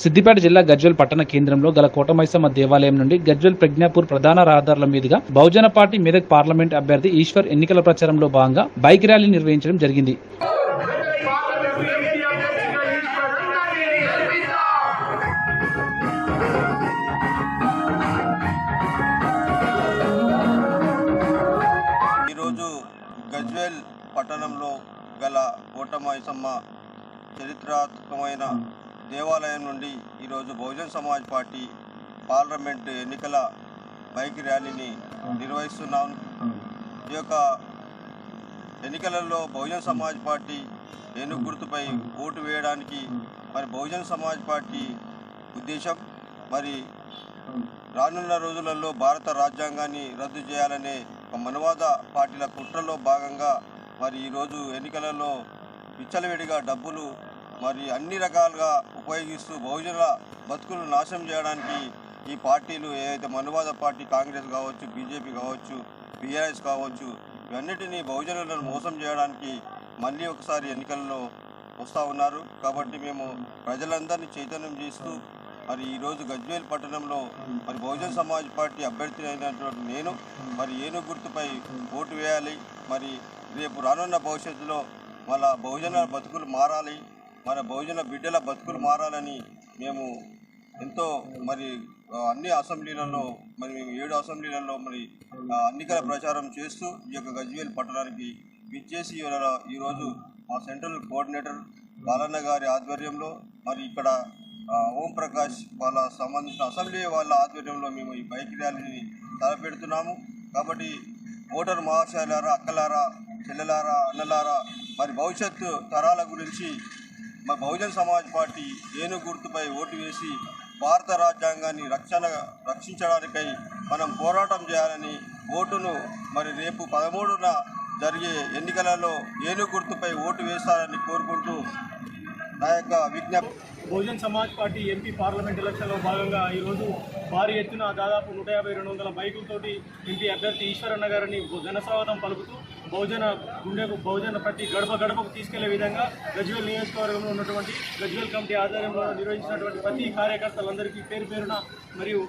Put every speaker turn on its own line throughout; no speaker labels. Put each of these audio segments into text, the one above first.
సిద్దిపేట జిల్లా గజ్వల్ పట్టణ కేంద్రంలో గల కోటమైసమ్మ దేవాలయం నుండి గజ్వల్ ప్రజ్ఞాపూర్ ప్రధాన రహదారుల మీదుగా బహుజన పార్టీ మెదక్ పార్లమెంట్ అభ్యర్థి ఈశ్వర్ ఎన్నికల ప్రచారంలో భాగంగా బైక్ ర్యాలీ నిర్వహించడం జరిగింది.
ఈరోజు గజ్వేల్ పట్టణంలో గల ఓటమాయిసమ్మ చరిత్రాత్మకమైన దేవాలయం నుండి ఈరోజు బహుజన్ సమాజ్ పార్టీ పార్లమెంట్ ఎన్నికల బైక్ ర్యాలీని నిర్వహిస్తున్నాం. ఈ యొక్క ఎన్నికలలో బహుజన్ సమాజ్ పార్టీ ఏనుగు గుర్తుపై ఓటు వేయడానికి మరి బహుజన్ సమాజ్ పార్టీ ఉద్దేశం మరి రానున్న రోజులలో భారత రాజ్యాంగాన్ని రద్దు చేయాలనే ఒక మనవాద పార్టీల కుట్రలో భాగంగా మరి ఈరోజు ఎన్నికలలో విచ్చలవిడిగా డబ్బులు మరి అన్ని రకాలుగా ఉపయోగిస్తూ బహుజనుల బతుకులు నాశనం చేయడానికి ఈ పార్టీలు ఏదైతే మనువాద పార్టీ కాంగ్రెస్ కావచ్చు బీజేపీ కావచ్చు బీఆర్ఎస్ కావచ్చు ఇవన్నిటినీ బహుజనులను మోసం చేయడానికి మళ్ళీ ఒకసారి ఎన్నికల్లో వస్తూ ఉన్నారు. కాబట్టి మేము ప్రజలందరినీ చైతన్యం చేస్తూ మరి ఈరోజు గజ్వేల్ పట్టణంలో మరి బహుజన్ సమాజ్ పార్టీ అభ్యర్థి అయినటువంటి నేను మరి ఏను గుర్తుపై ఓటు వేయాలి. మరి రేపు రానున్న భవిష్యత్తులో మన బహుజన బతుకులు మారాలి. మన బహుజన బిడ్డల బతుకులు మారాలని మేము ఎంతో మరి అన్ని అసెంబ్లీలలో మరి మేము ఏడు అసెంబ్లీలలో మరి అన్నికల ఎన్నికల ప్రచారం చేస్తూ ఈ యొక్క గజ్వేల్ పట్టణానికి విచ్చేసి ఈరోజు మా సెంట్రల్ కోఆర్డినేటర్ బాలన్న గారి ఆధ్వర్యంలో మరి ఇక్కడ ఓంప్రకాష్ ఓం ప్రకాష్ వాళ్ళ సంబంధించిన అసెంబ్లీ వాళ్ళ ఆధ్వర్యంలో మేము ఈ బైక్ ర్యాలీని తలపెడుతున్నాము. కాబట్టి ఓటర్ మహాశయాలారా అక్కలారా చెల్లెలారా అన్నలారా మరి భవిష్యత్తు తరాల గురించి బహుజన్ సమాజ్ పార్టీ ఏను గుర్తుపై ఓటు వేసి భారత రాజ్యాంగాన్ని రక్షణ రక్షించడానికై మనం పోరాటం చేయాలని ఓటును మరి రేపు పదమూడున జరిగే ఎన్నికలలో ఏను గుర్తుపై ఓటు వేస్తారని కోరుకుంటూ నా యొక్క విజ్ఞప్తి.
Bahujan Samaj party MP parliament ఎలక్షన్లో భాగంగా ఈరోజు భారీ ఎత్తున దాదాపు నూట యాభై రెండు వందల బైకులతోటి ఎంపీ అభ్యర్థి ఈశ్వరన్న గారిని ఘనస్వాగతం పలుకుతూ బహుజన గుండెకు బహుజన ప్రతి గడప గడపకు తీసుకెళ్ళే విధంగా గజ్వేల్ నియోజకవర్గంలో ఉన్నటువంటి గజ్వేల్ కమిటీ ఆధ్వర్యంలో నిర్వహించినటువంటి ప్రతి కార్యకర్తలందరికీ పేరు పేరున మరియు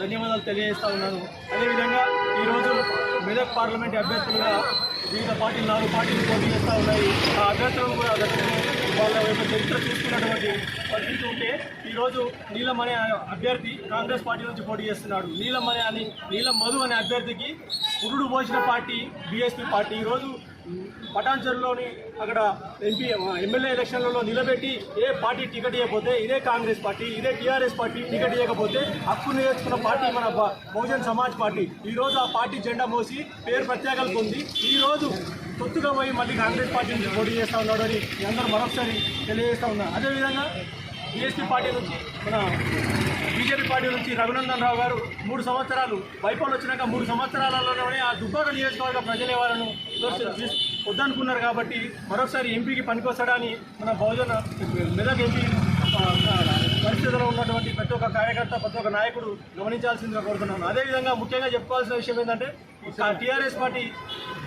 ధన్యవాదాలు తెలియజేస్తా ఉన్నాను. అదేవిధంగా ఈరోజు మెదక్ పార్లమెంట్ అభ్యర్థులుగా వివిధ పార్టీలు నాలుగు పార్టీలు పోటీ చేస్తూ ఉన్నాయి. ఆ అభ్యర్థులను కూడా వాళ్ళ యొక్క చరిత్ర చూసుకున్నటువంటి పరిస్థితి ఉంటే ఈరోజు నీలం అనే అభ్యర్థి కాంగ్రెస్ పార్టీ నుంచి పోటీ చేస్తున్నాడు. నీలం అనే అని నీలం మధు అనే అభ్యర్థికి పురుడు పోసిన పార్టీ బీఎస్పీ పార్టీ. ఈరోజు పటాన్చెరులోని అక్కడ ఎంపీ ఎమ్మెల్యే ఎలక్షన్లలో నిలబెట్టి ఏ పార్టీ టికెట్ ఇవ్వకపోతే ఇదే కాంగ్రెస్ పార్టీ ఇదే టీఆర్ఎస్ పార్టీ టికెట్ ఇవ్వకపోతే హక్కు నేర్చుకున్న పార్టీ మన బ- బహుజన్ సమాజ్ పార్టీ. ఈ రోజు ఆ పార్టీ జెండా మోసి పేరు ప్రత్యేకాలు పొంది ఈ రోజు తొత్తుగా పోయి మళ్ళీ కాంగ్రెస్ పార్టీ నుంచి పోటీ చేస్తా ఉన్నాడు అని అందరూ మరొకసారి తెలియజేస్తూ ఉన్నారు. అదేవిధంగా బీఎస్పీ పార్టీ నుంచి మన బీజేపీ పార్టీ నుంచి రఘునందన్ రావు గారు మూడు సంవత్సరాలు వైఫల్యం వచ్చినాక మూడు సంవత్సరాలలోనే ఆ దుబ్బాక నియోజకవర్గ ప్రజలే వాళ్ళను వద్దనుకున్నారు కాబట్టి మరొకసారి ఎంపీకి పనికొస్తాడని మన బహుజన మెదక్ ఎంపీ ఆ, ఉన్నటువంటి ప్రతి ఒక్క కార్యకర్త ప్రతి ఒక్క నాయకుడు గమనించాల్సిందిగా కోరుతున్నాను అదేవిధంగా ముఖ్యంగా చెప్పుకోవాల్సిన విషయం ఏంటంటే టీఆర్ఎస్ పార్టీ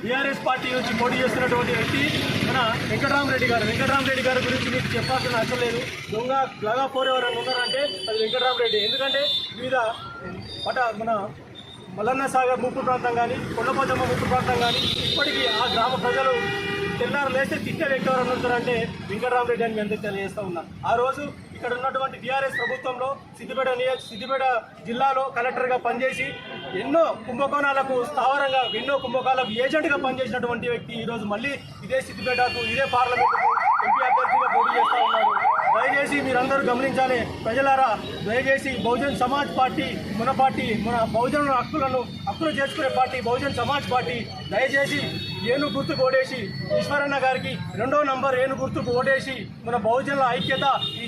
బీఆర్ఎస్ పార్టీ నుంచి పోటీ చేస్తున్నటువంటి వ్యక్తి మన వెంకటరామరెడ్డి గారు. వెంకటరామరెడ్డి గారి గురించి మీకు చెప్పాల్సిన అవసరం లేదు. దొంగ లగా ఫోర్ ఉన్నారంటే అది వెంకటరామరెడ్డి. ఎందుకంటే వివిధ పట మన మల్లన్న సాగర్ ముప్పు ప్రాంతం కానీ కొండపోచమ్మ ముప్పు ప్రాంతం కానీ ఇప్పటికీ ఆ గ్రామ ప్రజలు తెల్లారు లేస్తే తిట్టే వ్యక్తి ఎవరైనా ఉంటారంటే వెంకటరామరెడ్డి అని మేము తెలియజేస్తూ ఉన్నాం. ఆ రోజు ఇక్కడ ఉన్నటువంటి టీఆర్ఎస్ ప్రభుత్వంలో సిద్దిపేట నియోజక సిద్దిపేట జిల్లాలో కలెక్టర్గా పనిచేసి ఎన్నో కుంభకోణాలకు స్థావరంగా ఎన్నో కుంభకోణాలకు ఏజెంట్గా పనిచేసినటువంటి వ్యక్తి ఈరోజు మళ్ళీ ఇదే సిద్దిపేటకు ఇదే పార్లమెంటుకు ఎంపీ అభ్యర్థిగా పోటీ చేస్తా ఉన్నారు. దయచేసి మీరందరూ గమనించాలి ప్రజలారా దయచేసి బహుజన్ సమాజ్ పార్టీ మన పార్టీ మన బహుజనుల హక్కులను హక్కులు చేసుకునే పార్టీ బహుజన్ సమాజ్ పార్టీ దయచేసి ఏను గుర్తుకు ఓడేసి ఈశ్వరన్న గారికి రెండో నంబర్ ఏను గుర్తుకు ఓడేసి మన బహుజనుల ఐక్యత ఈ